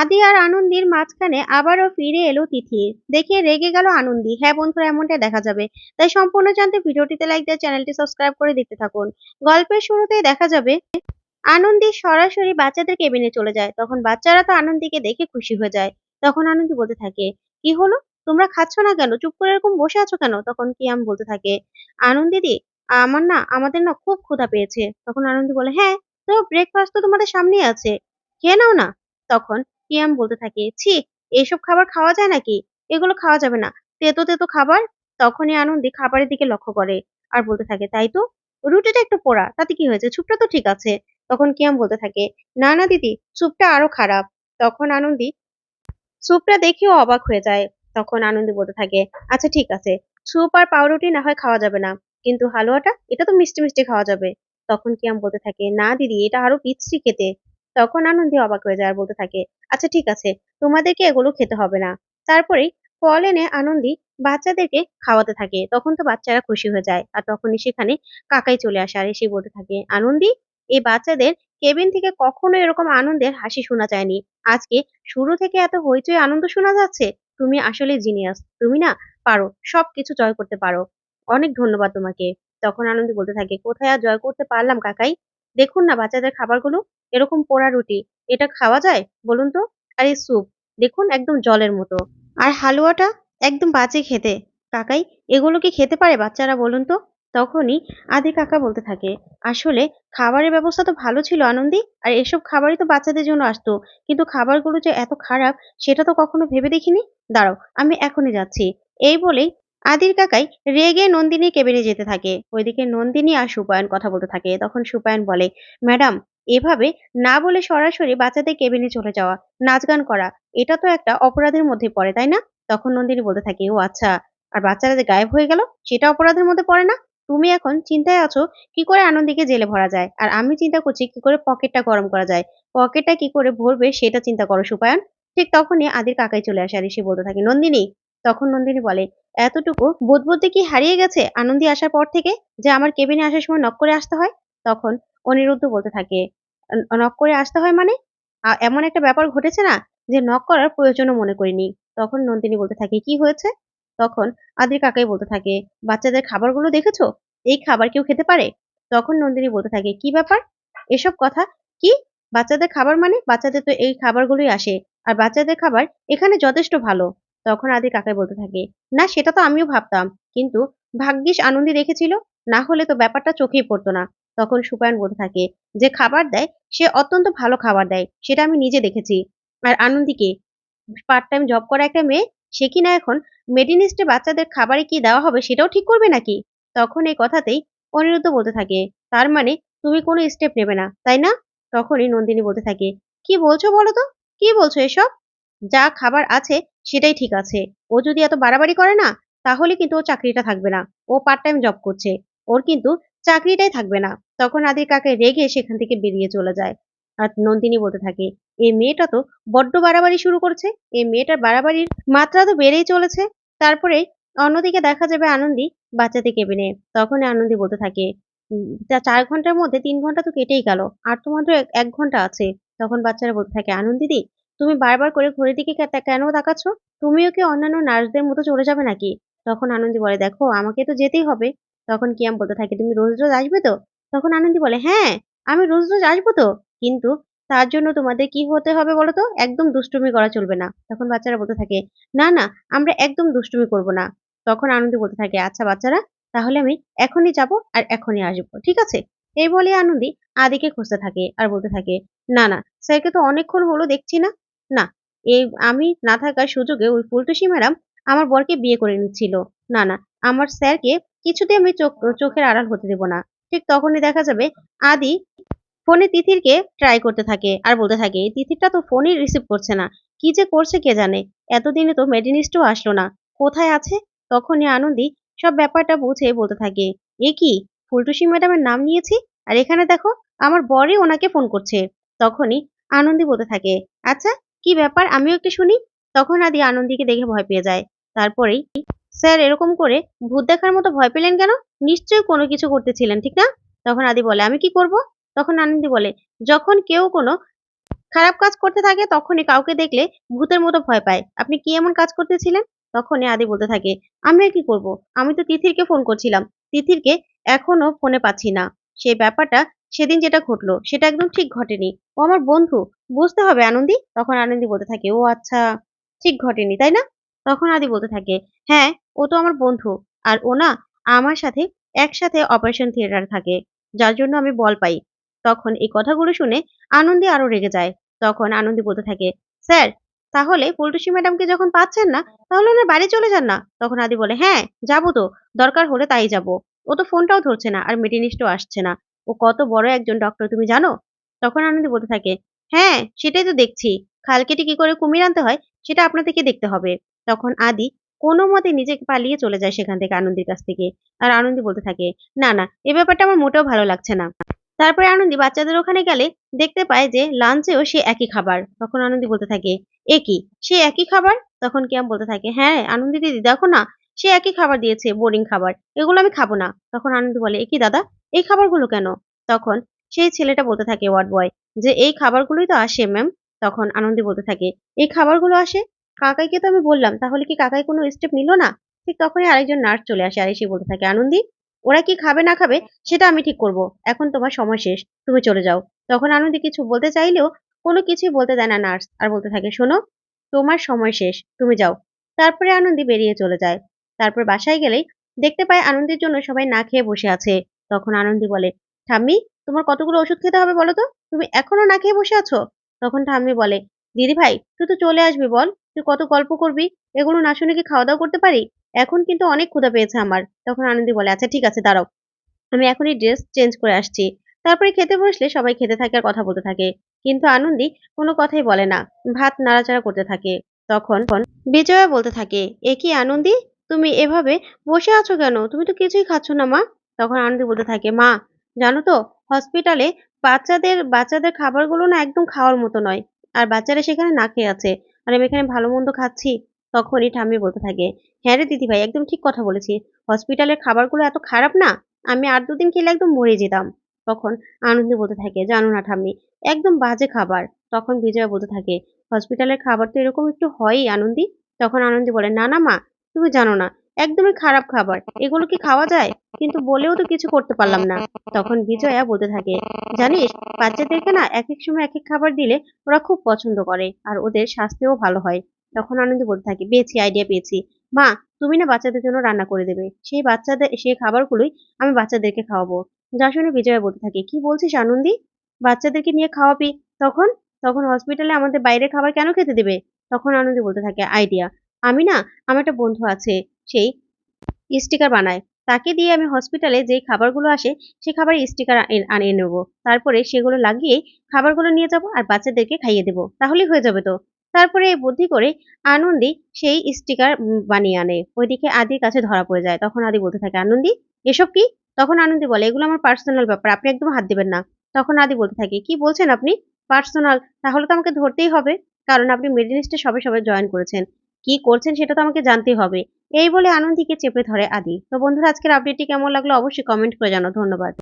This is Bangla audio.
আদি আর আনন্দির মাঝখানে আবারও ফিরে এলো তিথির দেখে রেগে গেল আনন্দি। হ্যাঁ বন্ধুরা, এমনটাই দেখা যাবে। তাই সম্পূর্ণ জানতে ভিডিওটিতে লাইক দিয়ে চ্যানেলটি সাবস্ক্রাইব করে দেখতে থাকুন। গল্পের শুরুতেই দেখা যাবে, আনন্দি সরাসরি বাচ্চাদের কেবিনে চলে যায়। তখন বাচ্চারা তো আনন্দিকে দেখে খুশি হয়ে যায়। তখন আনন্দি বলতে থাকে, কি হলো? তোমরা খাচ্ছ না কেন? চুপ করে এরকম বসে আছো কেন? তখন কিয়াম বলতে থাকে আনন্দিদি আমার না, আমাদের না খুব ক্ষুধা পেয়েছে। তখন আনন্দি বলে হ্যাঁ তো ব্রেকফাস্ট তো তোমাদের সামনেই আছে। খেয়ে নাও না? তখন কিয়াম বলতে থাকে, ছি, এইসব খাবার খাওয়া যায় নাকি? এগুলো খাওয়া যাবে না। তেতো তেতো খাবার? তখনই আনন্দি খাবারের দিকে লক্ষ্য করে আর বলতে থাকে, তাই তো? রুটিটা একটু পোড়া, তাতে কি হয়েছে? স্যুপটা তো ঠিক আছে। তখন কিয়াম বলতে থাকে, না না দিদি স্যুপটা আরও খারাপ। তখন আনন্দি স্যুপটা দেখেও অবাক হয়ে যায়। তখন আনন্দি বলতে থাকে আচ্ছা ঠিক আছে স্যুপ আর পাউরুটি না হয় খাওয়া যাবে না। কিন্তু হালুয়াটা, এটা তো মিষ্টি মিষ্টি খাওয়া যাবে। তখন কিয়াম বলতে থাকে, না দিদি, এটা আরও পিচ্ছি খেতে। তখন আনন্দি অবাক হয়ে যায় আর বলতে থাকে আচ্ছা ঠিক আছে, তোমাদেরকে এগুলো খেতে হবে না। তারপরেই ফল এনে আনন্দি বাচ্চাদেরকে খাওয়াতে থাকে। তখন তো বাচ্চারা খুশি হয়ে যায় আর তখনই সেখানে কাকাই চলে আসে আর এসে বলতে থাকে, আনন্দি, এই বাচ্চাদের কেবিন থেকে কখনো এরকম আনন্দের হাসি শোনা যায়নি। আজকে শুরু থেকে এত হইচই আনন্দ শোনা যাচ্ছে। তুমি আসলে জিনিয়াস, তুমি না পারো, সবকিছু জয় করতে পারো। অনেক ধন্যবাদ তোমাকে। তখন আনন্দি বলতে থাকে, কোথায় আর জয় করতে পারলাম কাকাই? দেখুন না বাচ্চাদের খাবারগুলো, এরকম পোড়া রুটি, এটা খাওয়া যায়? বলুন তো। আর এই স্যুপ, দেখুন একদম জলের মতো। আর হালুয়াটা একদম বাজে খেতে। কাকাই, এগুলো কি খেতে পারে বাচ্চারা বলুন তো? তখনই আদি কাকা বলতে থাকে, আসলে খাবারের ব্যবস্থা তো ভালো ছিল আনন্দি, আর এসব খাবারই তো বাচ্চাদের জন্য আসতো। কিন্তু খাবারগুলো যে এত খারাপ, সেটা তো কখনো ভেবে দেখিনি? দাঁড়াও, আমি এখনই যাচ্ছি। এই বলেই আদির কাকাই রেগে নন্দিনী কেবিনে যেতে থাকে। ওইদিকে নন্দিনী আর সুপায়ন কথা বলতে থাকে। তখন সুপায়ন বলে, ম্যাডাম, এভাবে না বলে সরাসরি বাচ্চাদের কেবিনে চলে যাওয়া, নাচ গান করা, এটা তো একটা অপরাধের মধ্যে পড়ে, তাই না? তখন নন্দিনী বলতে থাকে, ও আচ্ছা আর বাচ্চারা যে গায়েব হয়ে গেল, সেটা অপরাধের মধ্যে পড়ে না? তুমি এখন চিন্তায় আছো, কি করে আনন্দীকে জেলে ভরা যায়? আর আমি চিন্তা করছি, কি করে পকেটটা গরম করা যায়? পকেটটা কি করে ভরবে, সেটা চিন্তা করো সুপায়ন। ঠিক তখনই আদির কাকাই চলে আসে আর এসে বলতে থাকে, নন্দিনী? তখন নন্দিনী বলে এতটুকু বোধ বুদ্ধি কি হারিয়ে গেছে আনন্দী আসার পর থেকে যে আমার কেবিনে আসার সময় নক করে আসতে হয়? তখন অনিরুদ্ধ বলতে থাকে নক করে আসতে হয় মানে? এমন একটা ব্যাপার ঘটেছে না যে নক করার প্রয়োজনও মনে করিনি। তখন নন্দিনী বলতে থাকে, কি হয়েছে? তখন আদির কাকাই বলতে থাকে, বাচ্চাদের খাবারগুলো দেখেছ? এই খাবার কেউ খেতে পারে? তখন নন্দিনী বলতে থাকে, কি ব্যাপার? এসব কথা? কি? বাচ্চাদের খাবার মানে? বাচ্চাদের তো এই খাবারগুলোই আসে। আর বাচ্চাদের খাবার এখানে যথেষ্ট ভালো। তখন আদি কাকাই বলতে থাকে, না, সেটা তো আমিও ভাবতাম। কিন্তু ভাগ্যিস আনন্দি রেখেছিল না হলে তো ব্যাপারটা চোখেই পড়তো না। তখন সুপায়ন বলতে থাকে, যে খাবার দেয়, সে অত্যন্ত ভালো খাবার দেয়, সেটা আমি নিজে দেখেছি। আর আনন্দীকে পার্ট টাইম জব করা একটা মেয়ে, সে কিনা এখন মেডিনিস্টে বাচ্চাদের খাবারে কি দেওয়া হবে সেটাও ঠিক করবে নাকি? তখন এই কথাতেই অনিরুদ্ধ বলতে থাকে, তার মানে তুমি কোনো স্টেপ নেবে না, তাই না? তখনই নন্দিনী বলতে থাকে, কি বলছো বলো তো? কি বলছো এসব? যা খাবার আছে সেটাই ঠিক আছে। ও যদি এত বাড়াবাড়ি করে না, তাহলে কিন্তু ও চাকরিটা থাকবে না। ও পার্ট টাইম জব করছে। ওর কিন্তু চাকরিটাই থাকবে না। তখন আদির কাকে রেগে সেখান থেকে বেরিয়ে চলে যায়। আর নন্দিনী বলতে থাকে, এই মেয়েটা তো বড্ড বাড়াবাড়ি শুরু করছে। এই মেয়েটার বাড়াবাড়ির মাত্রা তো বেড়েই চলেছে। তারপরে অন্যদিকে দেখা যাবে আনন্দি বাচ্চাদের কেবিনে। তখন আনন্দি বলতে থাকে তা চার ঘণ্টার মধ্যে তিন ঘণ্টা তো কেটেই গেল। আর তো মাত্র এক ঘণ্টা আছে। তখন বাচ্চারা বলতে থাকে, আনন্দিদি তুমি বারবার করে ঘড়ির দিকে কেন তাকাচ্ছ? তুমিও কি অন্যান্য নার্সদের মতো চলে যাবে নাকি? তখন আনন্দি বলে, দেখো, আমাকে তো যেতেই হবে। তখন কিয়াম বলতে থাকে, তুমি রোজ রোজ আসবে তো? তখন আনন্দি বলে হ্যাঁ আমি রোজ রোজ আসব তো। কিন্তু তার জন্য তোমাদের কি হতে হবে বলো তো? একদম দুষ্টুমি করা চলবে না। তখন বাচ্চারা বলতে থাকে, না না, আমরা একদম দুষ্টুমি করব না। তখন আনন্দি বলতে থাকে আচ্ছা বাচ্চারা, তাহলে আমি এখনই যাব আর এখনই আসব, ঠিক আছে? এই বলে আনন্দি আদিকে খুঁজতে থাকে আর বলতে থাকে, না না, স্যারকে তো অনেকক্ষণ হলো দেখছি না। না, এই আমি না থাকার সুযোগে ওই ফুলটুসি ম্যাডাম আমার বরকে বিয়ে করে নিচ্ছিল। না না, আমার স্যারকে কিছুতে আমি চোখ, চোখের আড়াল হতে দেব না। ঠিক তখনই দেখা যাবে আদি ফোনে তিথিরকে ট্রাই করতে থাকে আর বলতে থাকে, "এই তিথিরটা তো ফোনই রিসিভ করছে না। কি যে করছে কে জানে? এতদিনে তো মেডিনিস্টও আসলো না। কোথায় আছে? তখনই আনন্দি সব ব্যাপারটা বুঝে বলতে থাকে, এ কি? ফুলটুসি ম্যাডামের নাম নিয়েছি? আর এখানে দেখো, আমার বরই ওনাকে ফোন করছে। তখনই আনন্দি বলতে থাকে আচ্ছা কি ব্যাপার? আমিও একটু শুনি। তখন আদি আনন্দিকে দেখে ভয় পেয়ে যায়। তারপরেই, স্যার, এরকম করে ভূত দেখার মতো ভয় পেলেন কেন? নিশ্চয়ই কোনো কিছু করতেছিলেন, ঠিক না? তখন আদি বলে, আমি কি করব? তখন আনন্দি বলে, যখন কেউ কোনো খারাপ কাজ করতে থাকে, তখনই কাউকে দেখলে ভূতের মতো ভয় পায়। আপনি কি এমন কাজ করতেছিলেন? তখনই আদি বলতে থাকে আমি আর কি করব? আমি তো তিথিরকে ফোন করছিলাম। তিথিরকে এখনও ফোনে পাচ্ছি না। সেই ব্যাপারটা সেদিন যেটা ঘটলো, সেটা একদম ঠিক ঘটেনি। ও আমার বন্ধু। বুঝতে হবে আনন্দি? তখন আনন্দি বলতে থাকে, ও আচ্ছা ঠিক ঘটেনি, তাই না? তখন আদি বলতে থাকে হ্যাঁ ও তো আমার বন্ধু। আর ও না আমার সাথে একসাথে অপারেশন থিয়েটার থাকে, যার জন্য আমি বল পাই। তখন এই কথাগুলো শুনে আনন্দি আরও রেগে যায়। তখন আনন্দি বলতে থাকে, স্যার, তাহলে পল্টুসি ম্যাডামকে যখন পাচ্ছেন না, তাহলে ওনার বাড়ি চলে যান না? তখন আদি বলে হ্যাঁ যাব তো। দরকার হলে তাই যাব। ও তো ফোনটাও ধরছে না, আর মেডিনিস্টও আসছে না। ও কত বড় একজন ডক্টর তুমি জানো? তখন আনন্দি বলতে থাকে হ্যাঁ সেটাই তো দেখছি। খাল কেটে কি করে কুমির আনতে হয়, সেটা আপনাদেরকে দেখতে হবে। তখন আদি কোনো মতে নিজেকে পালিয়ে চলে যায় সেখান থেকে আনন্দির কাছ থেকে। আর আনন্দি বলতে থাকে, না না, এ ব্যাপারটা আমার মোটেও ভালো লাগছে না। তারপরে আনন্দি বাচ্চাদের ওখানে গেলে দেখতে পায় যে লাঞ্চেও সে একই খাবার। তখন আনন্দি বলতে থাকে, এ কি, সে একই খাবার? তখন কিয়াম বলতে থাকে হ্যাঁ আনন্দি দিদি দেখো না, সে একই খাবার দিয়েছে, বোরিং খাবার। এগুলো আমি খাব না। তখন আনন্দি বলে, এ কি দাদা এই খাবারগুলো কেন? তখন সেই ছেলেটা বলতে থাকে ওয়ার্ড বয় যে, এই খাবারগুলোই তো আসে ম্যাম তখন আনন্দি বলতে থাকে, এই খাবারগুলো আসে? কাকাইকে তো আমি বললাম, তাহলে কি কাকাই কোনো স্টেপ নিল না? ঠিক তখনই আরেকজন নার্স চলে আসে আর এসে বলতে থাকে, আনন্দি, ওরা কি খাবে না খাবে, সেটা আমি ঠিক করব। এখন তোমার সময় শেষ, তুমি চলে যাও। তখন আনন্দি কিছু বলতে চাইলেও কোনো কিছুই বলতে দেয় না নার্স আর বলতে থাকে, শোনো, তোমার সময় শেষ, তুমি যাও। তারপরে আনন্দি বেরিয়ে চলে যায়। তারপর বাসায় গেলেই দেখতে পায় আনন্দের জন্য সবাই না খেয়ে বসে আছে। তখন আনন্দি বলে, ঠাম্মি, তোমার কতগুলো ওষুধ খেতে হবে বলো তো? তুমি এখনও না খেয়ে বসে আছো? তখন ঠাম্মি বলে, দিদি ভাই, তুই তো চলে আসবি বল, তুই কত গল্প করবি? এগুলো না শুনে কি খাওয়া দাওয়া করতে পারি? এখন কিন্তু অনেক ক্ষুধা পেয়েছে আমার। তখন আনন্দি বলে আচ্ছা ঠিক আছে, দাঁড়াও, আমি এখনই ড্রেস চেঞ্জ করে আসছি। তারপরে খেতে বসলে সবাই খেতে থাকে আর কথা বলতে থাকে। কিন্তু আনন্দি কোনো কথাই বলে না, ভাত নাড়াচাড়া করতে থাকে। তখন বিজয়া বলতে থাকে, এ কি আনন্দি? তুমি এভাবে বসে আছো কেন? তুমি তো কিছুই খাচ্ছ না, মা। তখন আনন্দি বলতে থাকে, মা, জানো তো হসপিটালে বাচ্চাদের বাচ্চাদের খাবারগুলো না একদম খাওয়ার মতো নয়। আর বাচ্চারা সেখানে না খেয়ে আছে। আর আমি এখানে ভালো মন্দ খাচ্ছি? তখনই ঠাম্মি বলতে থাকে হ্যাঁ রে দিদি ভাই একদম ঠিক কথা বলেছি। হসপিটালের খাবারগুলো এত খারাপ না? আমি আর দুদিন খেলে একদম মরে যেতাম। তখন আনন্দি বলতে থাকে, জানো না ঠাম্মি, একদম বাজে খাবার। তখন বিজয়া বলতে থাকে হসপিটালের খাবার তো এরকম একটু হয়ই, আনন্দি? তখন আনন্দি বলে, না না মা, তুমি জানো না, একদমই খারাপ খাবার। এগুলো কি খাওয়া যায়? কিন্তু বলেও তো কিছু করতে পারলাম না। তখন বিজয়া বলতে থাকে, জানিস, বাচ্চাদেরকে না এক এক সময় এক এক খাবার দিলে ওরা খুব পছন্দ করে আর ওদের স্বাস্থ্যও ভালো হয়। তখন আনন্দ বলতে থাকে, পেয়েছি আইডিয়া পেয়েছি। মা, তুমি না বাচ্চাদের জন্য রান্না করে দেবে। সেই বাচ্চাদের, সেই খাবারগুলোই আমি বাচ্চাদেরকে খাওয়াবো। যা শুনে বিজয়া বলতে থাকে, কি বলছিস আনন্দি? বাচ্চাদেরকে নিয়ে খাওয়াবি তখন? তখন হসপিটালে আমাদের বাইরে খাবার কেন খেতে দেবে? তখন আনন্দি বলতে থাকে আইডিয়া আমি না, আমার একটা বন্ধু আছে, সেই স্টিকার বানায়। তাকে দিয়ে আমি হসপিটালে যেই খাবারগুলো আসে সেই খাবারের স্টিকার আনিয়ে নেব। তারপরে সেগুলো লাগিয়ে খাবারগুলো নিয়ে যাব আর বাচ্চাদেরকে খাইয়ে দেবো। তাহলেই হয়ে যাবে তো। তারপরে বুদ্ধি করে আনন্দি সেই স্টিকার বানিয়ে আনে। ওইদিকে আদির কাছে ধরা পড়ে যায়। তখন আদি বলতে থাকে, আনন্দি, এসব কি? তখন আনন্দি বলে, এগুলো আমার পার্সোনাল ব্যাপার। আপনি একদম হাত দিবেন না। তখন আদি বলতে থাকে, কি বলছেন আপনি? পার্সোনাল তাহলে তো আমাকে ধরতেই হবে। কারণ আপনি মেডিনিস্টে সবে সবে জয়েন করেছেন। কি করছেন সেটা তো আমাকে জানতেই হবে। এই বলে আনন্দিকে চেপে ধরে আদি। তো বন্ধুরা, আজকের আপডেটটি কেমন লাগল অবশ্যই কমেন্ট করে জানাও। ধন্যবাদ।